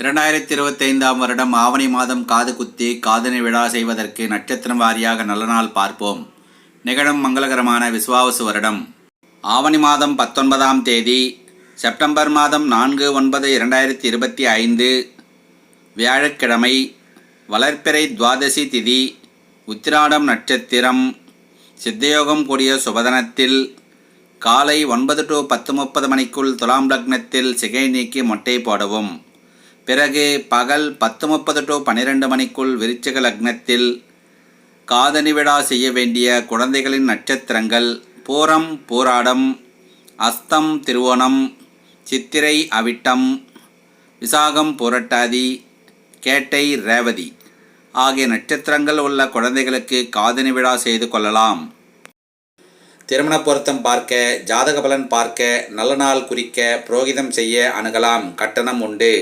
இரண்டாயிரத்தி இருபத்தைந்தாம் வருடம் ஆவணி மாதம் காது குத்தி காதணி விழா செய்வதற்கு நட்சத்திரம் வாரியாக நல்ல நாள் பார்ப்போம். நிகழும் மங்களகரமான விஸ்வாவசு வருடம். ஆவணி மாதம் பத்தொன்பதாம் தேதி செப்டம்பர் மாதம் நான்கு ஒன்பது இரண்டாயிரத்தி இருபத்தி ஐந்து வியாழக்கிழமை வளர்ப்பிறை துவாதசி திதி உத்திராடம் நட்சத்திரம் சித்தயோகம் கூடிய சுபதனத்தில் காலை ஒன்பது டு பத்து முப்பது மணிக்குள் துலாம் லக்னத்தில் சிகை நீக்கி மொட்டை போடவும். பிறகு பகல் பத்து முப்பது டு பன்னிரெண்டு மணிக்குள் விருச்சிக லக்னத்தில் காதணி விழா செய்ய வேண்டிய குழந்தைகளின் நட்சத்திரங்கள் பூரம் பூராடம் அஸ்தம் திருவோணம் சித்திரை அவிட்டம் விசாகம் புரட்டாதி கேட்டை ரேவதி ஆகிய நட்சத்திரங்கள் உள்ள குழந்தைகளுக்கு காதணி விழா செய்து கொள்ளலாம். திருமண பொருத்தம் பார்க்க ஜாதக பலன் பார்க்க நல்ல நாள் குறிக்க புரோகிதம் செய்ய அணுகலாம். கட்டணம் உண்டு.